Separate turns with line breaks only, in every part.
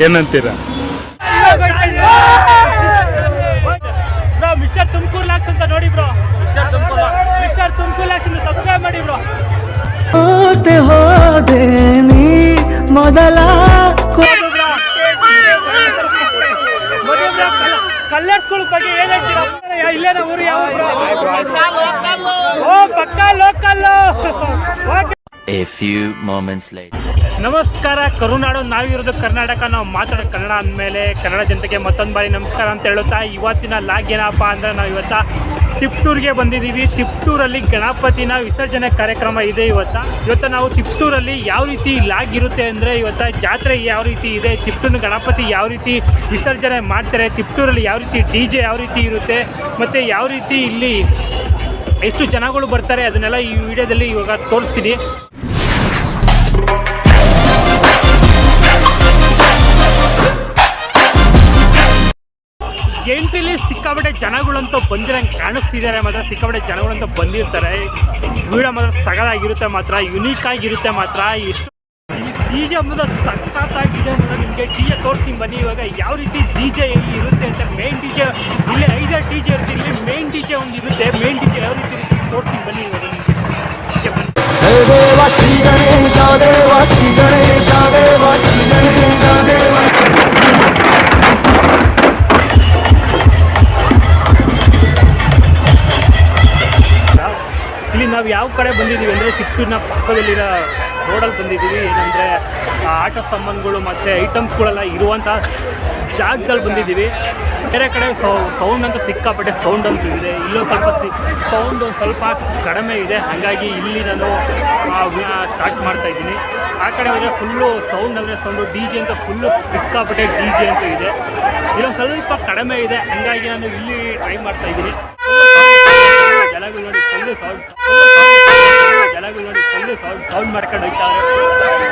ಏನಂತೀರಾ?
ಮಿಸ್ಟರ್ ತುಮಕೂರು ಲಾಕ್ಸ್ ಅಂತ ನೋಡಿ bro. Mister Tumakuru mister Tumakuru LOX subscribe ಮಾಡಿ ಬ್ರೋ.
ಹೋತೆ ಹೋದೆ ನೀ ಮೊದಲ
ಕಲ್ಲರ್ಸ್ಗಳ ಬಗ್ಗೆ ಏನ್ ಹೇಳ್ತೀರಾ? ಇಲ್ಲೇ ಊರು ಯಾವ ಓ ಪಕ್ಕ local
A few moments later.
ನಮಸ್ಕಾರ, ಕರುನಾಡು ನಾವಿರೋದು ಕರ್ನಾಟಕ, ನಾವು ಮಾತಾಡೋ ಕನ್ನಡ ಅಂದಮೇಲೆ ಕನ್ನಡ ಜನತೆಗೆ ಮತ್ತೊಂದು ಬಾರಿ ನಮಸ್ಕಾರ ಅಂತ ಹೇಳುತ್ತಾ, ಇವತ್ತಿನ ಲಾಗ್ ಏನಪ್ಪ ಅಂದರೆ ನಾವು ಇವತ್ತ ತಿಪ್ಟೂರಿಗೆ ಬಂದಿದ್ದೀವಿ. ತಿಪ್ಟೂರಲ್ಲಿ ಗಣಪತಿನ ವಿಸರ್ಜನೆ ಕಾರ್ಯಕ್ರಮ ಇದೆ ಇವತ್ತ. ಇವತ್ತು ನಾವು ತಿಪ್ಟೂರಲ್ಲಿ ಯಾವ ರೀತಿ ಲಾಗ್ ಇರುತ್ತೆ ಅಂದರೆ ಇವತ್ತ ಜಾತ್ರೆ ಯಾವ ರೀತಿ ಇದೆ, ತಿಪ್ಟೂರಿನ ಗಣಪತಿ ಯಾವ ರೀತಿ ವಿಸರ್ಜನೆ ಮಾಡ್ತಾರೆ, ತಿಪ್ಟೂರಲ್ಲಿ ಯಾವ ರೀತಿ ಡಿ ಜೆ ಯಾವ ರೀತಿ ಇರುತ್ತೆ, ಮತ್ತು ಯಾವ ರೀತಿ ಇಲ್ಲಿ ಎಷ್ಟು ಜನಗಳು ಬರ್ತಾರೆ, ಅದನ್ನೆಲ್ಲ ಈ ವಿಡಿಯೋದಲ್ಲಿ ಇವಾಗ ತೋರಿಸ್ತೀನಿ. ಎಂಟ್ರಿಲಿ ಸಿಕ್ಕಾಪಟ್ಟೆ ಜನಗಳಂತೂ ಬಂದಿರಂಗೆ ಕಾಣಿಸ್ತಿದ್ದಾರೆ. ಮಾತ್ರ ಸಿಕ್ಕಾಪಟ್ಟೆ ಜನಗಳಂತೂ ಬಂದಿರ್ತಾರೆ. ವೀಡಿಯೋ ಮಾತ್ರ ಸಗದಾಗಿರುತ್ತೆ ಮಾತ್ರ ಯುನೀಕ್ ಆಗಿರುತ್ತೆ ಮಾತ್ರ. ಎಷ್ಟು ಡಿ ಜೆ ಮಾತ್ರ ಸಖತ್ತಾಗಿದೆ ಮಾತ್ರ ನಿಮಗೆ ಡಿ ಜೆ ತೋರಿಸ್ತೀನಿ ಬನ್ನಿ. ಇವಾಗ ಯಾವ ರೀತಿ ಡಿ ಜೆ ಇಲ್ಲಿ ಇರುತ್ತೆ ಅಂತ ಮೇನ್ ಡಿ ಜೆ ಇಲ್ಲಿ ಐದಾರು ಡಿ ಜೆ ಇರುತ್ತೆ, ಇಲ್ಲಿ ಮೇನ್ ಡಿ ಜೆ ಒಂದು ಇರುತ್ತೆ. ಮೇನ್ ಡಿ ಜೆ ಯಾವ ರೀತಿ ಇರುತ್ತೆ ತೋರಿಸ್ತೀನಿ ಬನ್ನಿ ಇವಾಗ. ಬನ್ನಿ. ಪಕ್ಕದಲ್ಲಿರೋ ರೋಡಲ್ಲಿ ಬಂದಿದ್ದೀವಿ ಏನಂದರೆ ಆಟ ಸಾಮಾನುಗಳು ಮತ್ತು ಐಟಮ್ಸ್ಗಳೆಲ್ಲ ಇರುವಂಥ ಜಾಗದಲ್ಲಿ ಬಂದಿದ್ದೀವಿ ಬೇರೆ ಕಡೆ ಸೌ ಸೌಂಡ್ ಅಂತ ಸಿಕ್ಕಾಪಟ್ಟೆ ಸೌಂಡ್ ಅಂತೂ ಇದೆ ಇಲ್ಲೊಂದು ಸ್ವಲ್ಪ ಸಿ ಸೌಂಡ್ ಒಂದು ಸ್ವಲ್ಪ ಕಡಿಮೆ ಇದೆ ಹಾಗಾಗಿ ಇಲ್ಲಿ ನಾನು ಸ್ಟಾರ್ಟ್ ಮಾಡ್ತಾ ಇದ್ದೀನಿ ಆ ಕಡೆ ಹೋದರೆ ಫುಲ್ಲು ಸೌಂಡ್ ಅಂದರೆ ಸೌಂಡು ಡಿ ಜೆ ಅಂತ ಫುಲ್ಲು ಸಿಕ್ಕಾಪಟ್ಟೆ ಡಿ ಜೆ ಅಂತ ಇದೆ ಇಲ್ಲೊಂದು ಸ್ವಲ್ಪ ಕಡಿಮೆ ಇದೆ ಹಾಗಾಗಿ ನಾನು ಇಲ್ಲಿ ಟ್ರೈ ಮಾಡ್ತಾ ಇದ್ದೀನಿ ಜನಗಳು ನೋಡಿ ಫುಲ್ಲು ಸೌಂಡ್ ಜನಗಳು ನೋಡಿ ಫುಲ್ಲು ಸೌಂಡ್ ಸೌಂಡ್ ಮಾಡ್ಕೊಂಡು ಹೋಗ್ತಾರೆ.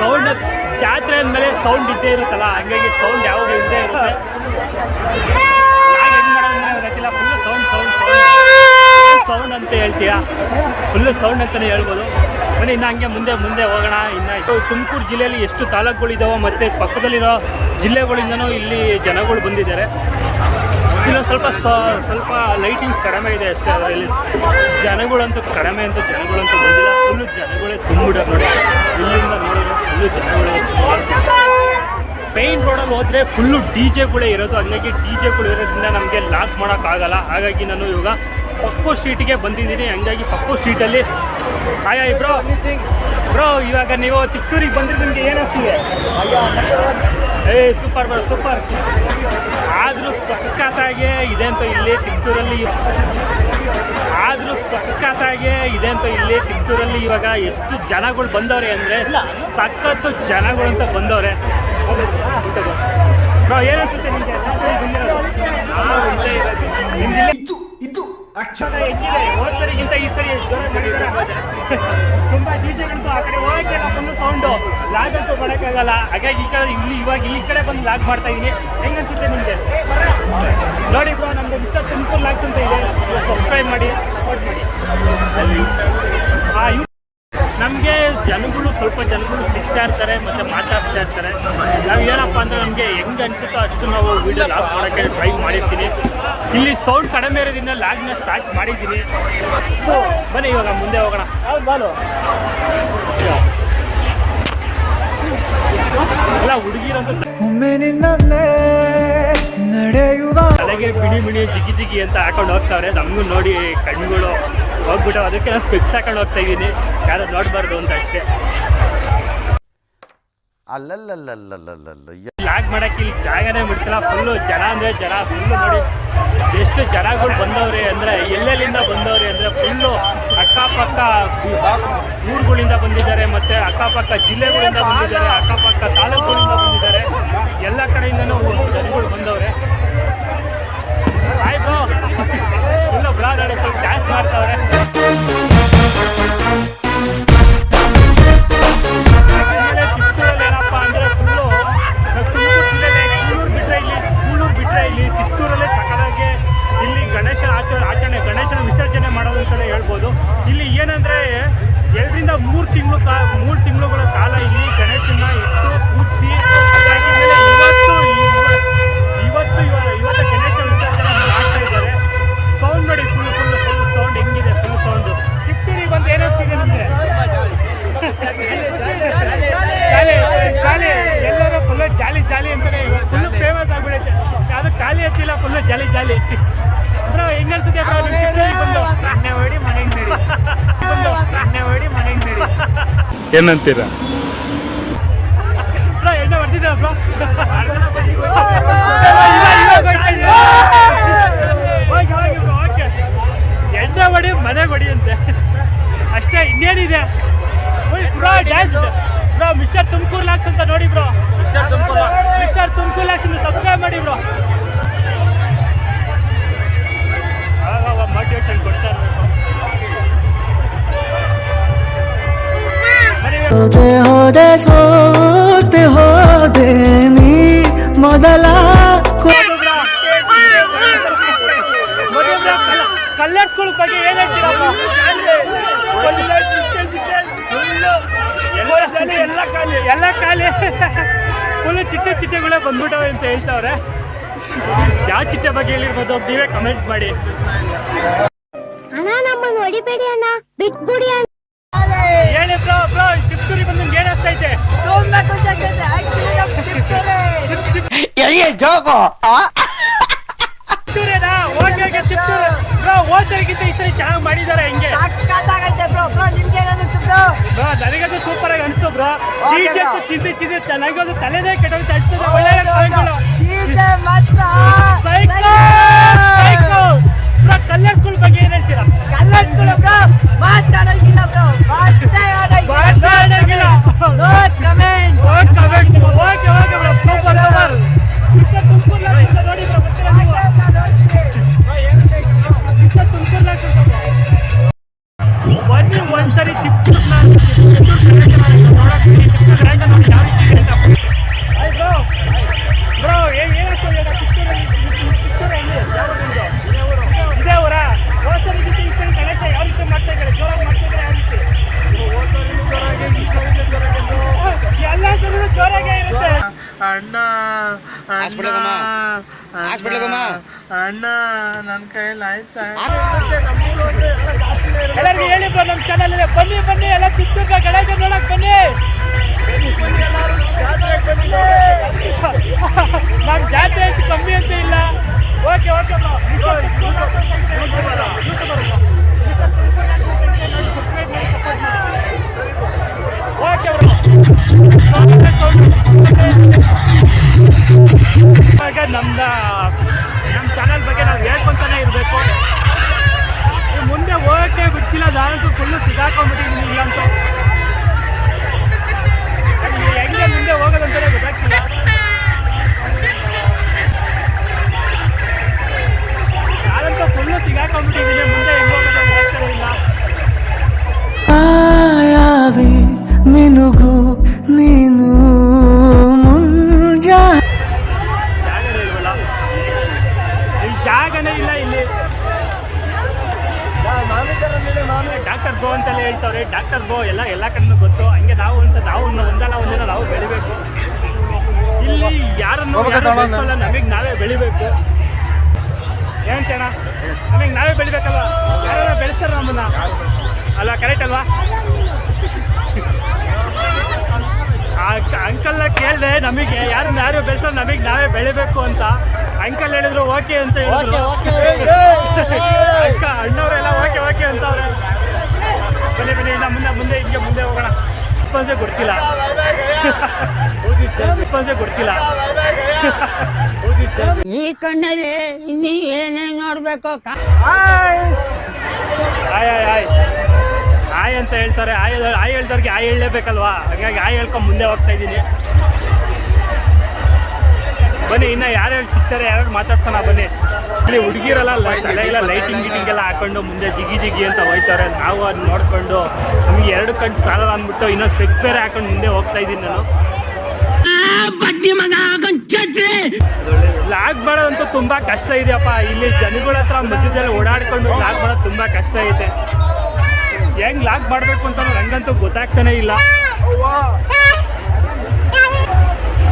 ಸೌಂಡ್ ಜಾತ್ರೆ ಅಂದಮೇಲೆ ಸೌಂಡ್ ಇದ್ದೇ ಇರುತ್ತಲ್ಲ, ಹಂಗಾಗಿ ಸೌಂಡ್ ಯಾವಾಗ ಇದ್ದೇ ಇರುತ್ತೆ. ಹೆಂಗೆ ಗೊತ್ತಿಲ್ಲ full sound sound sound sound ಅಂತ ಹೇಳ್ತೀಯಾ ಫುಲ್ಲು ಸೌಂಡ್ ಅಂತಲೇ ಹೇಳ್ಬೋದು. ಬನ್ನಿ, ಇನ್ನು ಹಂಗೆ ಮುಂದೆ ಮುಂದೆ ಹೋಗೋಣ, ಇನ್ನು ತುಮಕೂರು ಜಿಲ್ಲೆಯಲ್ಲಿ ಎಷ್ಟು ತಾಲೂಕುಗಳಿದ್ದಾವೆ ಮತ್ತು ಪಕ್ಕದಲ್ಲಿರೋ ಜಿಲ್ಲೆಗಳಿಂದನೂ ಇಲ್ಲಿ ಜನಗಳು ಬಂದಿದ್ದಾರೆ. ಇಲ್ಲೊಂದು ಸ್ವಲ್ಪ ಸ್ವಲ್ಪ ಲೈಟಿಂಗ್ಸ್ ಕಡಿಮೆ ಇದೆ ಅಷ್ಟೇ ಅದರಲ್ಲಿ. ಜನಗಳಂತೂ ಕಡಿಮೆ ಅಂತ ಜನಗಳಂತೂ ಬಂದಿಲ್ಲ. ಫುಲ್ಲು ಜನಗಳೇ ತುಂಬಿಡ ನೋಡಿ. ಇಲ್ಲಿಂದ ನೋಡಿದ್ರೆ ಫುಲ್ಲು ಜನಗಳೇ ಪೇಂಟ್ ರೋಡಲ್ಲಿ ಹೋದರೆ ಫುಲ್ಲು ಡಿ ಜೆಗಳೇ ಇರೋದು. ಹಂಗಾಗಿ ಡಿ ಜೆಗಳು ಇರೋದ್ರಿಂದ ನಮಗೆ ಲಾಕ್ ಮಾಡೋಕ್ಕಾಗಲ್ಲ ಹಾಗಾಗಿ ನಾನು ಇವಾಗ ಪಕ್ಕು ಸ್ಟ್ರೀಟಿಗೆ ಬಂದಿದ್ದೀನಿ. ಹಂಗಾಗಿ ಪಕ್ಕು ಸ್ಟ್ರೀಟಲ್ಲಿ ಬ್ರೋ ಬ್ರೋ ಬ್ರೋ ಇವಾಗ ನೀವು ಚಿಕ್ಕೂರಿಗೆ ಬಂದ್ರೆ ನಿಮಗೆ ಏನಿಸ್ತಿದೆ ಏ ಸೂಪರ್ ಬ್ರೋ ಸೂಪರ್ ಆದರೂ ಸಕ್ಕತ್ತಾಗೆ ಇದೆ ಅಂತ ಇಲ್ಲಿ ಚಿತ್ತೂರಲ್ಲಿ ಆದರೂ ಸಕ್ಕತ್ತಾಗೆ ಇದೆ ಅಂತ ಇಲ್ಲಿ ಚಿತ್ತೂರಲ್ಲಿ ಇವಾಗ ಎಷ್ಟು ಜನಗಳು ಬಂದವ್ರೆ ಅಂದರೆ ಸಖತ್ತು ಜನಗಳು ಅಂತ ಬಂದವ್ರೆ. ಏನನ್ಸುತ್ತೆ ನಿಮಗೆ? ಈ ಸರಿ? ತುಂಬಾ ಡಿಜೆಗಳಂತೂ ಆ ಕಡೆ ಹೋಗಿ ಸೌಂಡು ಲಾಗ್ ಅಂತೂ ಮಾಡೋಕ್ಕಾಗಲ್ಲ ಹಾಗಾಗಿ ಈ ಕಡೆ ಇಲ್ಲಿ ಇವಾಗ ಈ ಕಡೆ ಬಂದು ಲಾಗ್ ಮಾಡ್ತಾ ಇದ್ದೀನಿ ಹೆಂಗನ್ಸುತ್ತೆ ನಿಮಗೆ? ನೋಡಿ ಬ್ರೋ ನಮಗೆ ಮಿಸ್ಟರ್ ಸಿಂಪಲ್ ಅಂತ ಇದೆ. ಸಬ್ಸ್ಕ್ರೈಬ್ ಮಾಡಿ ಸಪೋರ್ಟ್ ಮಾಡಿ. ಜನಗಳು ಸ್ವಲ್ಪ ಜನಗಳು ಸಿಗ್ತಾ ಇರ್ತಾರೆ ಮತ್ತು ಮಾತಾಡ್ತಾ ಇರ್ತಾರೆ. ನಾವು ಏನಪ್ಪ ಅಂದರೆ ನಮಗೆ ಹೆಂಗ್ ಅನಿಸುತ್ತೋ ಅಷ್ಟು ನಾವು ವೀಡಿಯೋ ಲಾಕ್ ಮಾಡೋಕ್ಕೆ ಟ್ರೈ ಮಾಡಿರ್ತೀನಿ. ಇಲ್ಲಿ ಸೌಂಡ್ ಕಡಿಮೆ ಇರೋದ್ರಿಂದ ಲಾಗ್ನ ಸ್ಟಾರ್ಟ್ ಮಾಡಿದ್ದೀನಿ. ಬನ್ನಿ ಇವಾಗ ಮುಂದೆ ಹೋಗೋಣ. ಬಾಲು ಎಲ್ಲ ಹುಡುಗಿರಂತೂ ತಲೆಗೆ ಬಿಡಿ ಬಿಡಿ ಜಿಗಿ ಜಿಗಿ ಅಂತ ಹಾಕೊಂಡು ಹೋಗ್ತಾವ್ರೆ. ನಮಗೂ ನೋಡಿ ಕಣ್ಣುಗಳು ಹೋಗ್ಬಿಟ್ಟು ಅದಕ್ಕೆ ನಾನು ಸ್ಪೆಕ್ಸ್ ಹಾಕೊಂಡು ಹೋಗ್ತಾ ಇದ್ದೀನಿ. ಯಾರು ನೋಡಬಾರ್ದು ಅಂತ ಅಷ್ಟೇ.
ಅಲ್ಲಲ್ಲಲ್ಲಲ್ಲಲ್ಲಲ್ಲ
ಲಾಗ್ ಮಾಡಕ್ಕೆ ಇಲ್ಲಿ ಜಾಗನೇ ಬಿಡ್ತಿಲ್ಲ ಫುಲ್ಲು ಜನ ಅಂದ್ರೆ ಜನ ಫುಲ್ ನೋಡಿ. ಎಷ್ಟು ಜನಗಳು ಬಂದವ್ರೆ ಅಂದರೆ ಎಲ್ಲೆಲ್ಲಿಂದ ಬಂದವ್ರೆ ಅಂದ್ರೆ ಫುಲ್ಲು ಅಕ್ಕಪಕ್ಕ ಊರುಗಳಿಂದ ಬಂದಿದ್ದಾರೆ ಮತ್ತೆ ಅಕ್ಕಪಕ್ಕ ಜಿಲ್ಲೆಗಳಿಂದ ಬಂದಿದ್ದಾರೆ ಅಕ್ಕಪಕ್ಕ ತಾಲೂಕುಗಳಿಂದ ಬಂದಿದ್ದಾರೆ. ಎಲ್ಲ ಕಡೆಯಿಂದನೂ ಜನಗಳು ಬಂದವ್ರೆ. ಆಯ್ತು. ಫುಲ್ಲು ಬ್ಲಾಗ್ ಆಡಿ ಸ್ವಲ್ಪ ಡ್ಯಾನ್ಸ್ ಮಾಡ್ತಾವ್ರೆ.
ಏನಂತೀರಾ?
ಬ್ರೋ ಎಣ್ಣೆ ಹೊಡೆದಿದ್ದ ಬ್ರೋ ಹೋಗಿ ಹೋಗಿ ಬ್ರೋ ಓಕೆ ಎಣ್ಣೆ ಹೊಡಿ ಮನೆಗೆ ಹೊಡಿ ಅಂತೆ ಅಷ್ಟೇ ಇನ್ನೇನಿದೆ bro dance bro mister Tumakuru LOX ಅಂತ ನೋಡಿ ಬ್ರೋ ಮಿಸ್ಟರ್ ತುಮಕೂರು
ಮೊದಲ ಕೊ-
ಕಲ್ಲರ್ ಸ್ಕೂಲ್ ಬಗ್ಗೆ ಏನ್ ಎಲ್ಲ ಖಾಲಿ ಎಲ್ಲ ಖಾಲಿ ಫುಲ್ ಚಿಟ್ಟೆ ಚಿಟ್ಟೆಗಳೇ ಬಂದ್ಬಿಟ್ಟವೆ ಅಂತ ಹೇಳ್ತಾವ್ರೆ ಯಾವ ಚಿಟ್ಟೆ ಬಗ್ಗೆ ಹೇಳಿರ್ಬೋದು ನೀವೇ ಕಮೆಂಟ್ ಮಾಡಿ
ಅಣ್ಣ, ನಮ್ಮನ್ನು ಹೊಡಿಬೇಡಿ ಅಣ್ಣ. ಬಿಟ್ಬಿಡಿ
ಕಿತ್ತೂರೇನಾ ಓಕೆ ಓಕೆ ಕಿತ್ತೂರು ಬ್ರೋ ಓದ್ರಿಗಿಂತ ಈ ಸರಿ ಚೆನ್ನಾಗಿ ಮಾಡಿದ್ದಾರೆ ಹೆಂಗೆ?
ಸಖತ್ತಾಗೈತೆ ಬ್ರೋ. ಬ್ರೋ ನಿಮ್ಗೆ ಏನ್ ಅನಿಸ್ತು ಬ್ರೋ?
ಬ್ರೋ ನನಗದು ಸೂಪರ್ ಆಗಿ ಅನಿಸ್ತು ಬ್ರೋ. ಟೀಚರ್. ಚಿಂತೆ ಚಿಂತೆ ನನಗದು ತಲೆನೇ ಕೆಟ್ಟೋಗ್ತಾ ಅನ್ಸ್ತದೆ ಒಳ್ಳೆ
ಮಾತ್ರ.
ಬ್ರೋ
ನನ್ನ ಕೈಯಲ್ಲಿ ಆಯ್ತಾ
ಎಲ್ಲರಿಗೂ ಹೇಳಿ ಬ್ರೋ ನಮ್ಮ ಚಾನಲ್ ಇದೆ. ಬನ್ನಿ ಬನ್ನಿ, ಎಲ್ಲ ಚಿತ್ತೂರ್ನ ಗಣೇಶ ನೋಡಕ್ ಬನ್ನಿ. ನಮ್ಮ ಜಾತ್ರೆ ಅಂತ ಕಮ್ಮಿ ಅಂತ ಇಲ್ಲ. Okay okay okay bro. ಇವಾಗ ನಮ್ಮ ನಮ್ಮ ಚಾನಲ್ ಬಗ್ಗೆ ನಾವು ಹೇಳ್ಕೊಂತಾನೆ ಇರಬೇಕು. ಮುಂದೆ ಹೋಗಕ್ಕೆ ಬಿಟ್ಟಿಲ್ಲ ನಾನಂತೂ ಫುಲ್ಲು ಸಿಗಾಕೊಂಡ್ಬಿಟ್ಟಿದ್ದೀನಿ ಅಂತ. ಹೆಂಗೆ ಮುಂದೆ ಹೋಗೋದಂತಾನೆ ಗೊತ್ತಾಗ್ತಿಲ್ಲ. ಡಾಕ್ಟರ್ ಬೋ ಎಲ್ಲ ಎಲ್ಲ ಕಡೆನೂ ಗೊತ್ತು. ಹಂಗೆ ನಾವು ಅಂತ ನಾವು ಒಂದು- ಒಂದಲ್ಲ ಒಂದಿನ ನಾವು ಬೆಳಿಬೇಕು. ಇಲ್ಲಿ ಯಾರನ್ನು ನಮಗೆ ನಾವೇ ಬೆಳಿಬೇಕು. ಏನಂತೇಣ ನಮಗೆ ನಾವೇ ಬೆಳಿಬೇಕಲ್ವಾ? ಯಾರು ಬೆಳೆಸ್ತಾರೆ ನಮ್ಮನ್ನ? ಅಲ್ಲ ಕರೆಕ್ಟ್ ಅಲ್ವಾ? ಅಂಕಲ್ನ ಕೇಳಿದೆ ನಮಗೆ ಯಾರು ಯಾರು ಬೆಳೆಸೋ ನಮಗೆ ನಾವೇ ಬೆಳಿಬೇಕು ಅಂತ. ಅಂಕಲ್ ಹೇಳಿದ್ರು ಓಕೆ ಅಂತ ಹೇಳಿದ್ರು. ಅಕ್ಕ ಅಣ್ಣವರೆಲ್ಲ ಓಕೆ ಓಕೆ ಅಂತವ್ರೆ. ಬನ್ನಿ ಬನ್ನಿ ಇನ್ನ ಮುಂದೆ ಮುಂದೆ ಇದಕ್ಕೆ ಮುಂದೆ ಹೋಗೋಣ. ರೆಸ್ಪಾನ್ಸೇ ಕೊಡ್ತಿಲ್ಲ. ರೆಸ್ಪಾನ್ಸೇ ಕೊಡ್ತಿಲ್ಲ.
ಈ ಕಣ್ಣಲ್ಲಿ ಇನ್ನಿ ಏನೇ ನೋಡ್ಬೇಕು
ಆಯ್ ಆಯ್ ಆಯ್ ಆಯ್ ಅಂತ ಹೇಳ್ತಾರೆ. ಆಯ್ ಆಯ್ ಹೇಳ್ದವ್ರಿಗೆ ಆಯ್ ಹೇಳಲೇಬೇಕಲ್ವಾ? ಹಾಗಾಗಿ ಆಯ್ ಹೇಳ್ಕೊಂಡು ಮುಂದೆ ಹೋಗ್ತಾ ಇದ್ದೀನಿ. ಬನ್ನಿ, ಇನ್ನು ಯಾರ್ಯಾರು ಸಿಗ್ತಾರೆ, ಯಾರು ಮಾತಾಡ್ಸೋಣ, ಬನ್ನಿ. ಇಲ್ಲಿ ಹುಡುಗಿರಲ್ಲ ಇಲ್ಲ ಲೈಟಿಂಗ್ ಗಿಟಿಂಗ್ ಎಲ್ಲ ಹಾಕೊಂಡು ಮುಂದೆ ಜಿಗಿ ಜಿಗಿ ಅಂತ ಹೋಯ್ತಾರೆ. ನಾವು ಅದು ನೋಡ್ಕೊಂಡು ನಮಗೆ ಎರಡು ಕಣ್ಣು ಸಾಲಲ್ಲ ಅಂದ್ಬಿಟ್ಟು ಇನ್ನೊಂದು ಸ್ಪೆಕ್ಸ್ ಬೇರೆ ಹಾಕೊಂಡು ಮುಂದೆ ಹೋಗ್ತಾ ಇದ್ದೀನಿ ನಾನು. ಲಾಗ್ ಮಾಡೋದಂತೂ ತುಂಬಾ ಕಷ್ಟ ಇದೆಯಪ್ಪ. ಇಲ್ಲಿ ಜನಗಳ ಹತ್ರ ಮಧ್ಯದಲ್ಲಿ ಓಡಾಡ್ಕೊಂಡು ಲಾಗ್ ಬರೋದು ತುಂಬಾ ಕಷ್ಟ ಐತೆ. ಹೆಂಗ್ ಲಾಗ್ ಮಾಡಬೇಕು ಅಂತ ನಂಗಂತೂ ಗೊತ್ತಾಗ್ತಾನೆ ಇಲ್ಲ.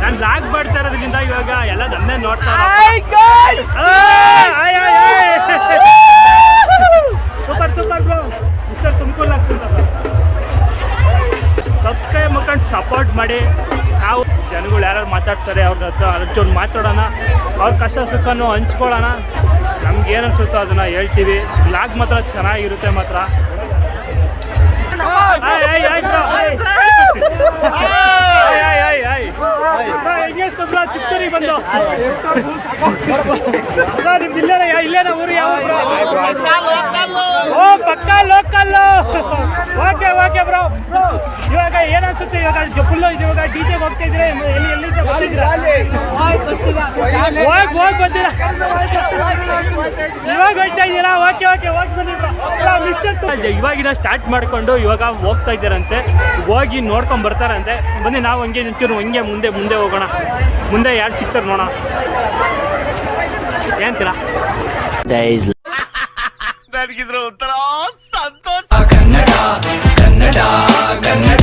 ನಾನು ಲಾಗ್ ಮಾಡ್ತಾ ಇರೋದ್ರಿಂದ ಇವಾಗ ಎಲ್ಲ ನನ್ನೇ ನೋಡ್ತಾ super super bro mister Tumakuru subscribe ಮಾಡ್ಕೊಂಡು ಸಪೋರ್ಟ್ ಮಾಡಿ. ನಾವು ಜನಗಳು ಯಾರು ಮಾತಾಡ್ತಾರೆ ಅವ್ರ ಹತ್ರ ಹಚ್ಚೋದು ಮಾತಾಡೋಣ. ಅವ್ರ ಕಷ್ಟ ಸುಖನೂ ಹಂಚ್ಕೊಳ್ಳೋಣ. ನಮ್ಗೆ ಏನು ಅನ್ಸುತ್ತೋ ಅದನ್ನು ಹೇಳ್ತೀವಿ. ಲಾಗ್ ಮಾತ್ರ ಚೆನ್ನಾಗಿರುತ್ತೆ ಮಾತ್ರ. আপনার ಚಿತ್ತೂರಿಗೆ ಬಂದು. ಸರ್ ನಿಮ್ದು ಇಲ್ಲೇನ ಇಲ್ಲೇನ ಊರು ಯಾವ? ಓ, ಪಕ್ಕ ಲೋಕಲ್ ಓಕೆ ಓಕೆ ಬ್ರೋ ಇವಾಗ ಏನನ್ಸುತ್ತೆ ಇವಾಗ ಫುಲ್ಲು ಇವಾಗ ಡಿ ಜೆಗೆ ಹೋಗ್ತಾ ಇದ್ರೆ ಎಲ್ಲಿ ಎಲ್ಲಿಂದ ಹೋಗಿ, ಹೋಗ್ ಬಂದಿರಾ? ಇವಾಗ ಹೋಗ್ತಾ ಇದ್ದೀರಾ? ಓಕೆ ಓಕೆ ಹೋಗಿ ಮಿಸ್ಟರ್ ಇವಾಗಿನ ಸ್ಟಾರ್ಟ್ ಮಾಡ್ಕೊಂಡು ಇವಾಗ ಹೋಗ್ತಾ ಇದ್ದಾರಂತೆ. ಹೋಗಿ ನೋಡ್ಕೊಂಡ್ ಬರ್ತಾರಂತೆ. ಬನ್ನಿ, ನಾವು ಹಂಗೆ ನಿಂತಿರು ಹಂಗೆ ಮುಂದೆ ಮುಂದೆ ಹೋಗೋಣ. ಮುಂದೆ ಯಾರು ಸಿಗ್ತಾರೆ ನೋಡೋಣ. ಏನಂತೀರಾ
ಉತ್ತರ ಸಂತೋಷ.
ಕನ್ನಡ ಕನ್ನಡ.